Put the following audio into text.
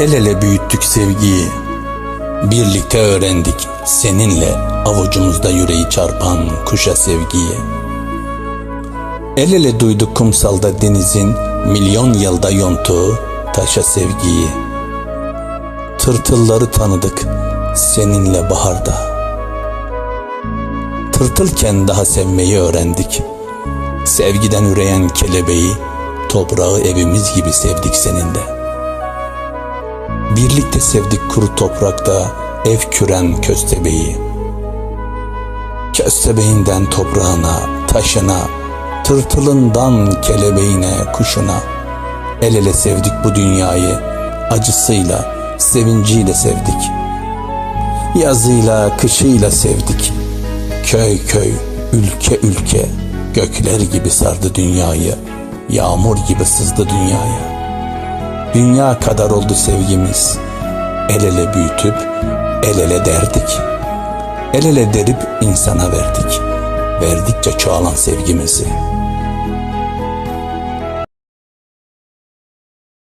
El ele büyüttük sevgiyi. Birlikte öğrendik seninle avucumuzda yüreği çarpan kuşa sevgiyi. El ele duyduk kumsalda denizin milyon yılda yontuğu taşa sevgiyi. Tırtılları tanıdık seninle baharda. Tırtılken daha sevmeyi öğrendik. Sevgiden üreyen kelebeği, toprağı evimiz gibi sevdik seninle. Birlikte sevdik kuru toprakta ev küren köstebeği. Köstebeğinden toprağına, taşına, tırtılından kelebeğine, kuşuna. El ele sevdik bu dünyayı, acısıyla, sevinciyle sevdik. Yazıyla, kışıyla sevdik. Köy köy, ülke ülke, gökler gibi sardı dünyayı, yağmur gibi sızdı dünyaya. Dünya kadar oldu sevgimiz, el ele büyütüp el ele derdik. El ele derip insana verdik, verdikçe çoğalan sevgimizi.